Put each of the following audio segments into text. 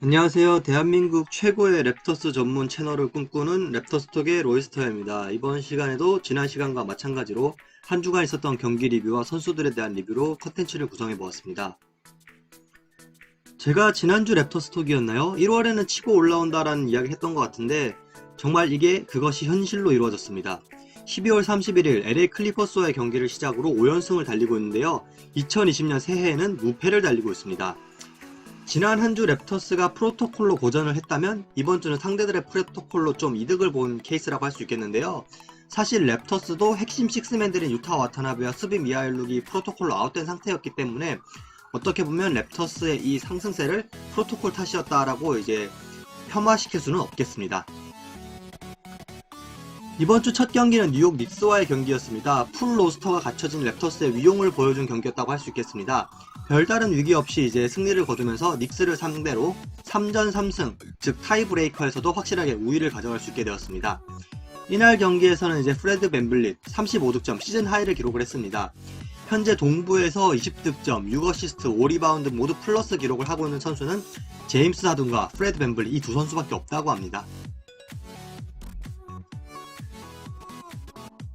안녕하세요. 대한민국 최고의 랩터스 전문 채널을 꿈꾸는 랩터스톡의 로이스터입니다. 이번 시간에도 지난 시간과 마찬가지로 한 주간 있었던 경기 리뷰와 선수들에 대한 리뷰로 컨텐츠를 구성해 보았습니다. 제가 지난주 랩터스톡이었나요? 1월에는 치고 올라온다라는 이야기를 했던 것 같은데 정말 이게 그것이 현실로 이루어졌습니다. 12월 31일 LA 클리퍼스와의 경기를 시작으로 5연승을 달리고 있는데요. 2020년 새해에는 무패를 달리고 있습니다. 지난 한 주 랩터스가 프로토콜로 고전을 했다면 이번 주는 상대들의 프로토콜로 좀 이득을 본 케이스라고 할 수 있겠는데요. 사실 랩터스도 핵심 식스맨들인 유타 와타나베와 스비 미하일룩이 프로토콜로 아웃된 상태였기 때문에 어떻게 보면 랩터스의 이 상승세를 프로토콜 탓이었다라고 이제 폄하시킬 수는 없겠습니다. 이번 주 첫 경기는 뉴욕 닉스와의 경기였습니다. 풀 로스터가 갖춰진 랩터스의 위용을 보여준 경기였다고 할 수 있겠습니다. 별다른 위기 없이 이제 승리를 거두면서 닉스를 상대로 3전 3승, 즉 타이브레이커에서도 확실하게 우위를 가져갈 수 있게 되었습니다. 이날 경기에서는 이제 프레드 벤블릿 35득점 시즌 하이를 기록을 했습니다. 현재 동부에서 20득점, 6어시스트, 5리바운드 모두 플러스 기록을 하고 있는 선수는 제임스 하든과 프레드 벤블릿 이 두 선수밖에 없다고 합니다.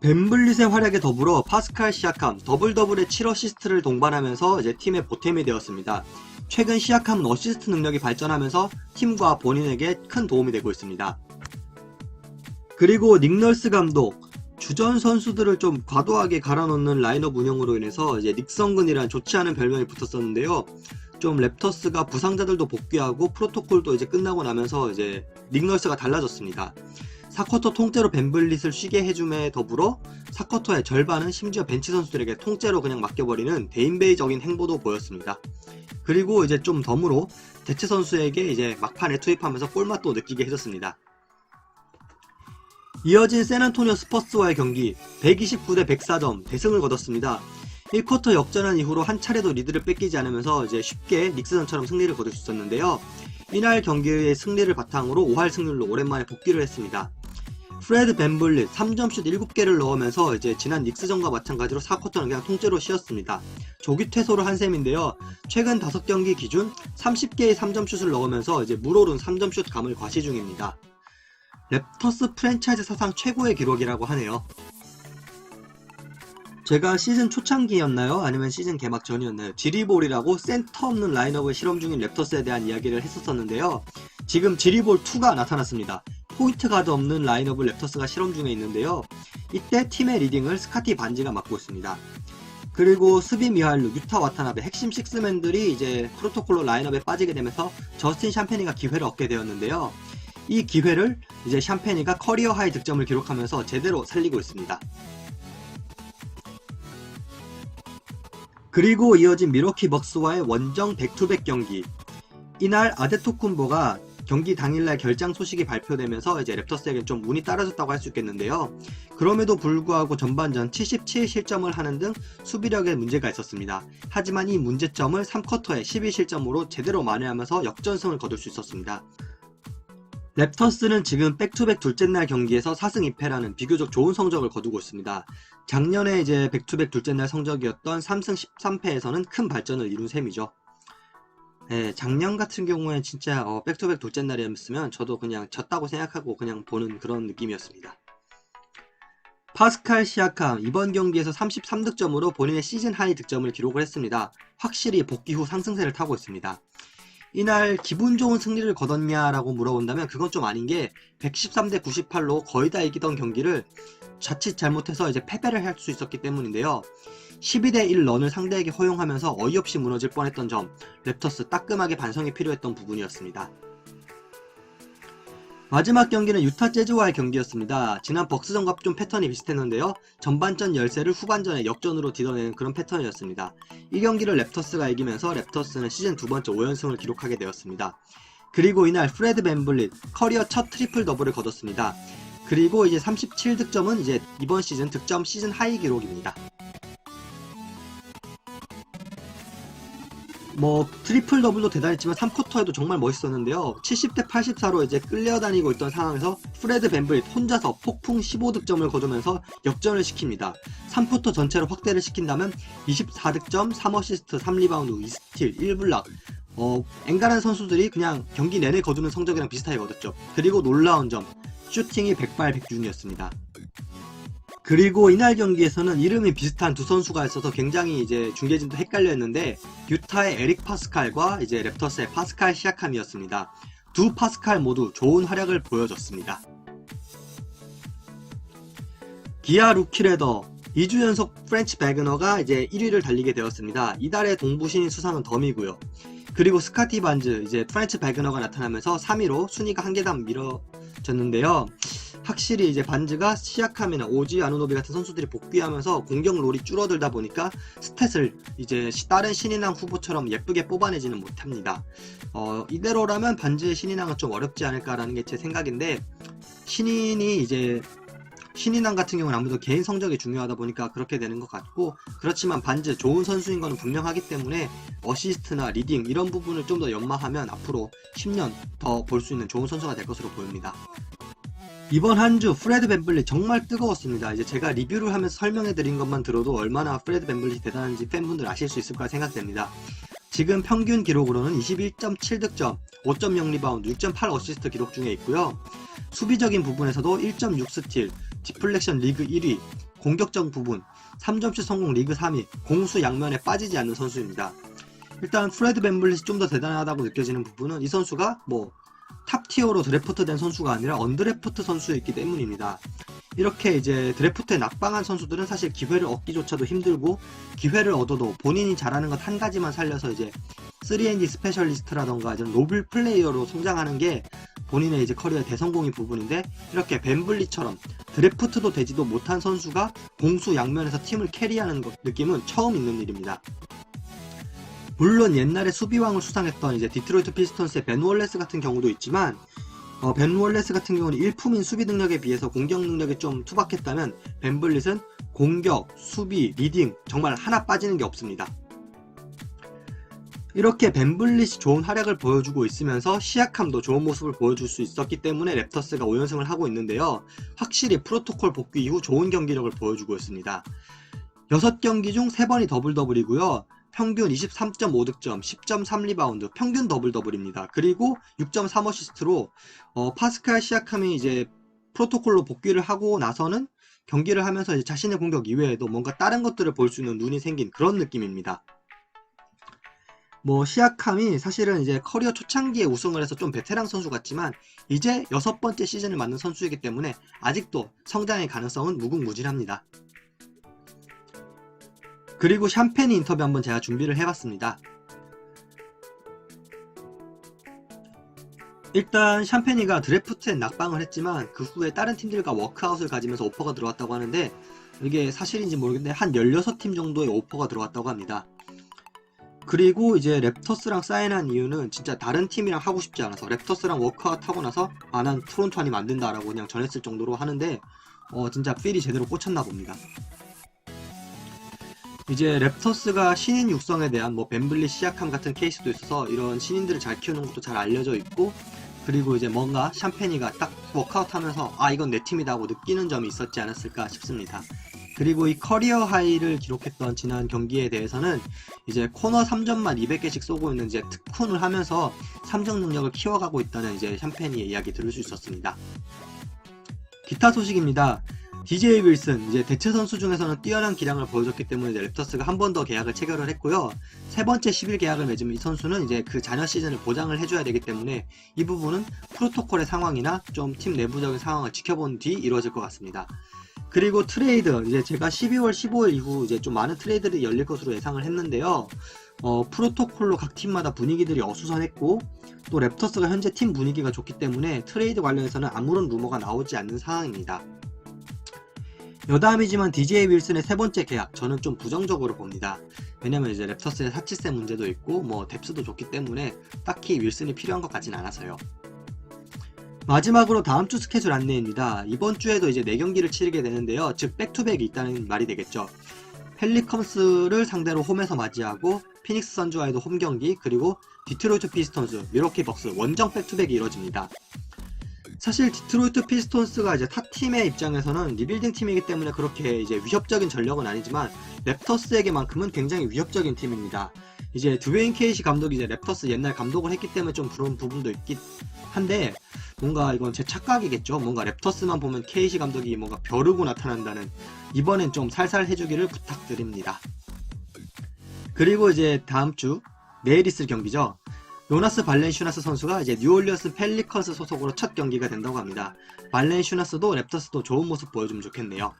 벤블릿의 활약에 더불어 파스칼 시아캄 더블 더블의 7어시스트를 동반하면서 이제 팀의 보탬이 되었습니다. 최근 시아캄은 어시스트 능력이 발전하면서 팀과 본인에게 큰 도움이 되고 있습니다. 그리고 닉널스 감독 주전 선수들을 좀 과도하게 갈아넣는 라인업 운영으로 인해서 이제 닉성근이란 좋지 않은 별명이 붙었었는데요. 좀 랩터스가 부상자들도 복귀하고 프로토콜도 이제 끝나고 나면서 이제 닉널스가 달라졌습니다. 사쿼터 통째로 벤블릿을 쉬게 해줌에 더불어 사쿼터의 절반은 심지어 벤치 선수들에게 통째로 그냥 맡겨버리는 대인배적인 행보도 보였습니다. 그리고 이제 좀 덤으로 대체 선수에게 이제 막판에 투입하면서 꿀맛도 느끼게 해줬습니다. 이어진 샌안토니오 스퍼스와의 경기 129대 104점 대승을 거뒀습니다. 1쿼터 역전한 이후로 한 차례도 리드를 뺏기지 않으면서 이제 쉽게 닉스전처럼 승리를 거둘 수 있었는데요. 이날 경기의 승리를 바탕으로 5할 승률로 오랜만에 복귀를 했습니다. 프레드 벤블릿 3점슛 7개를 넣으면서 이제 지난 닉스전과 마찬가지로 4쿼터는 그냥 통째로 쉬었습니다. 조기 퇴소를 한 셈인데요. 최근 5경기 기준 30개의 3점슛을 넣으면서 이제 물오른 3점슛 감을 과시 중입니다. 랩터스 프랜차이즈 사상 최고의 기록이라고 하네요. 제가 시즌 초창기였나요? 아니면 시즌 개막 전이었나요? 지리볼이라고 센터 없는 라인업을 실험 중인 랩터스에 대한 이야기를 했었었는데요. 지금 지리볼2가 나타났습니다. 포인트 가드 없는 라인업을 랩터스가 실험 중에 있는데요. 이때 팀의 리딩을 스카티 반지가 맡고 있습니다. 그리고 스비 미하일루, 유타 와타나베 핵심 식스맨들이 이제 프로토콜로 라인업에 빠지게 되면서 저스틴 샴페니가 기회를 얻게 되었는데요. 이 기회를 이제 샴페니가 커리어 하이 득점을 기록하면서 제대로 살리고 있습니다. 그리고 이어진 미러키 벅스와의 원정 백투백 경기. 이날 아데토쿤보가 경기 당일날 결장 소식이 발표되면서 이제 랩터스에게 좀 운이 따라졌다고 할 수 있겠는데요. 그럼에도 불구하고 전반전 77 실점을 하는 등 수비력에 문제가 있었습니다. 하지만 이 문제점을 3쿼터에 12실점으로 제대로 만회하면서 역전승을 거둘 수 있었습니다. 랩터스는 지금 백투백 둘째 날 경기에서 4승 2패라는 비교적 좋은 성적을 거두고 있습니다. 작년에 이제 백투백 둘째 날 성적이었던 3승 13패에서는 큰 발전을 이룬 셈이죠. 네, 작년 같은 경우에 진짜 어, 백투백 둘째 날이었으면 저도 그냥 졌다고 생각하고 그냥 보는 그런 느낌이었습니다. 파스칼 시아캄 이번 경기에서 33득점으로 본인의 시즌 하이 득점을 기록을 했습니다. 확실히 복귀 후 상승세를 타고 있습니다. 이날 기분 좋은 승리를 거뒀냐라고 물어본다면 그건 좀 아닌 게 113대 98로 거의 다 이기던 경기를 자칫 잘못해서 이제 패배를 할 수 있었기 때문인데요. 12대 1 런을 상대에게 허용하면서 어이없이 무너질 뻔했던 점, 랩터스 따끔하게 반성이 필요했던 부분이었습니다. 마지막 경기는 유타 재즈와의 경기였습니다. 지난 벅스전과 좀 패턴이 비슷했는데요. 전반전 열세를 후반전에 역전으로 뒤덮내는 그런 패턴이었습니다. 이 경기를 랩터스가 이기면서 랩터스는 시즌 두 번째 5연승을 기록하게 되었습니다. 그리고 이날 프레드 벤블릿 커리어 첫 트리플 더블을 거뒀습니다. 그리고 이제 37득점은 이제 이번 시즌 득점 시즌 하이 기록입니다. 뭐 트리플 더블도 대단했지만 3쿼터에도 정말 멋있었는데요. 70대 84로 이제 끌려다니고 있던 상황에서 프레드 벤블릿 혼자서 폭풍 15득점을 거두면서 역전을 시킵니다. 3쿼터 전체로 확대를 시킨다면 24득점, 3어시스트, 3리바운드, 2스틸, 1블락 어, 앵간한 선수들이 그냥 경기 내내 거두는 성적이랑 비슷하게 거뒀죠. 그리고 놀라운 점, 슈팅이 100발 106이었습니다. 그리고 이날 경기에서는 이름이 비슷한 두 선수가 있어서 굉장히 이제 중계진도 헷갈려 했는데 유타의 에릭 파스칼과 이제 랩터스의 파스칼 시아캄이었습니다. 두 파스칼 모두 좋은 활약을 보여줬습니다. 기아 루키레더 2주 연속 프렌치 베그너가 이제 1위를 달리게 되었습니다. 이달의 동부신인 수상은 덤이고요. 그리고 스카티 반즈 이제 프렌치 베그너가 나타나면서 3위로 순위가 한 계단 밀어 졌는데요. 확실히 이제 반즈가 시아캄이나 오지 아누노비 같은 선수들이 복귀하면서 공격 롤이 줄어들다 보니까 스탯을 이제 시- 다른 신인왕 후보처럼 예쁘게 뽑아내지는 못합니다. 어, 이대로라면 반즈의 신인왕은 좀 어렵지 않을까라는 게 제 생각인데 신인이 이제 신인왕 같은 경우는 아무래도 개인 성적이 중요하다 보니까 그렇게 되는 것 같고 그렇지만 반즈 좋은 선수인 거는 분명하기 때문에 어시스트나 리딩 이런 부분을 좀 더 연마하면 앞으로 10년 더 볼 수 있는 좋은 선수가 될 것으로 보입니다. 이번 한 주 프레드 벤블리 정말 뜨거웠습니다. 이제 제가 리뷰를 하면서 설명해 드린 것만 들어도 얼마나 프레드 벤블리 대단한지 팬분들 아실 수 있을 거라 생각됩니다. 지금 평균 기록으로는 21.7 득점, 5.0 리바운드, 6.8 어시스트 기록 중에 있고요. 수비적인 부분에서도 1.6 스틸, 디플렉션 리그 1위, 공격적 부분, 3점슛 성공 리그 3위, 공수 양면에 빠지지 않는 선수입니다. 일단 프레드 벤블릿이 좀 더 대단하다고 느껴지는 부분은 이 선수가 뭐 탑티어로 드래프트 된 선수가 아니라 언드래프트 선수였기 때문입니다. 이렇게 이제 드래프트에 낙방한 선수들은 사실 기회를 얻기조차도 힘들고 기회를 얻어도 본인이 잘하는 것 한 가지만 살려서 이제 3&D 스페셜리스트라던가 이런 노블 플레이어로 성장하는 게 본인의 이제 커리어 대성공인 부분인데 이렇게 벤블리처럼 드래프트도 되지도 못한 선수가 공수 양면에서 팀을 캐리하는 것, 느낌은 처음 있는 일입니다. 물론 옛날에 수비왕을 수상했던 이제 디트로이트 피스톤스의 벤 월레스 같은 경우도 있지만 어, 벤 월레스 같은 경우는 일품인 수비 능력에 비해서 공격 능력이 좀 투박했다면 벤블릿은 공격, 수비, 리딩 정말 하나 빠지는 게 없습니다. 이렇게 벤블릿이 좋은 활약을 보여주고 있으면서 시약함도 좋은 모습을 보여줄 수 있었기 때문에 랩터스가 5연승을 하고 있는데요. 확실히 프로토콜 복귀 이후 좋은 경기력을 보여주고 있습니다. 6경기 중 3번이 더블 더블이고요. 평균 23.5득점, 10.3 리바운드, 평균 더블 더블입니다. 그리고 6.3 어시스트로 어, 파스칼 시아캄이 이제 프로토콜로 복귀를 하고 나서는 경기를 하면서 이제 자신의 공격 이외에도 뭔가 다른 것들을 볼 수 있는 눈이 생긴 그런 느낌입니다. 뭐 시아캄이 사실은 이제 커리어 초창기에 우승을 해서 좀 베테랑 선수 같지만 이제 여섯 번째 시즌을 맞는 선수이기 때문에 아직도 성장의 가능성은 무궁무진합니다. 그리고 샴페니 인터뷰 한번 제가 준비를 해봤습니다. 일단 샴페니가 드래프트에 낙방을 했지만 그 후에 다른 팀들과 워크아웃을 가지면서 오퍼가 들어왔다고 하는데 이게 사실인지 모르겠는데 한 16팀 정도의 오퍼가 들어왔다고 합니다. 그리고 이제 랩터스랑 사인한 이유는 진짜 다른 팀이랑 하고 싶지 않아서 랩터스랑 워크아웃 하고 나서 아난 토론토 아니면 안 된다라고 그냥 전했을 정도로 하는데 어 진짜 필이 제대로 꽂혔나 봅니다. 이제 랩터스가 신인 육성에 대한 뭐 벤블리 시약함 같은 케이스도 있어서 이런 신인들을 잘 키우는 것도 잘 알려져 있고 그리고 이제 뭔가 샴페니가 딱 워크아웃 하면서 아 이건 내 팀이다 하고 느끼는 점이 있었지 않았을까 싶습니다. 그리고 이 커리어 하이를 기록했던 지난 경기에 대해서는 이제 코너 3점만 200개씩 쏘고 있는 이제 특훈을 하면서 3점 능력을 키워가고 있다는 이제 샴페니의 이야기 들을 수 있었습니다. 기타 소식입니다. DJ 윌슨 이제 대체 선수 중에서는 뛰어난 기량을 보여줬기 때문에 이제 랩터스가 한 번 더 계약을 체결을 했고요. 세 번째 10일 계약을 맺으면 이 선수는 이제 그 잔여 시즌을 보장을 해줘야 되기 때문에 이 부분은 프로토콜의 상황이나 좀 팀 내부적인 상황을 지켜본 뒤 이루어질 것 같습니다. 그리고 트레이드 이제 제가 12월 15일 이후 이제 좀 많은 트레이드들이 열릴 것으로 예상을 했는데요. 어, 프로토콜로 각 팀마다 분위기들이 어수선했고 또 랩터스가 현재 팀 분위기가 좋기 때문에 트레이드 관련해서는 아무런 루머가 나오지 않는 상황입니다. 여담이지만 DJ 윌슨의 세 번째 계약 저는 좀 부정적으로 봅니다. 왜냐면 이제 랩터스의 사치세 문제도 있고 뭐 뎁스도 좋기 때문에 딱히 윌슨이 필요한 것 같진 않아서요. 마지막으로 다음 주 스케줄 안내입니다. 이번 주에도 이제 4경기를 치르게 되는데요. 즉 백투백이 있다는 말이 되겠죠. 펠리컴스를 상대로 홈에서 맞이하고 피닉스 선주와의도 홈 경기 그리고 디트로이트 피스톤스, 미러키 벅스 원정 백투백이 이뤄집니다. 사실 디트로이트 피스톤스가 이제 타 팀의 입장에서는 리빌딩 팀이기 때문에 그렇게 이제 위협적인 전력은 아니지만 랩터스에게만큼은 굉장히 위협적인 팀입니다. 이제 드웨인 케이시 감독이 이제 랩터스 옛날 감독을 했기 때문에 좀 그런 부분도 있긴 한데 뭔가 이건 제 착각이겠죠. 뭔가 랩터스만 보면 케이시 감독이 뭔가 벼르고 나타난다는 이번엔 좀 살살 해주기를 부탁드립니다. 그리고 이제 다음 주 내일 있을 경기죠. 요나스 발렌슈나스 선수가 이제 뉴올리언스 펠리컨스 소속으로 첫 경기가 된다고 합니다. 발렌슈나스도 랩터스도 좋은 모습 보여주면 좋겠네요.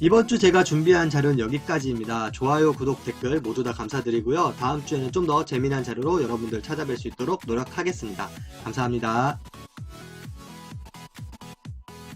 이번 주 제가 준비한 자료는 여기까지입니다. 좋아요, 구독, 댓글 모두 다 감사드리고요. 다음 주에는 좀 더 재미난 자료로 여러분들 찾아뵐 수 있도록 노력하겠습니다. 감사합니다.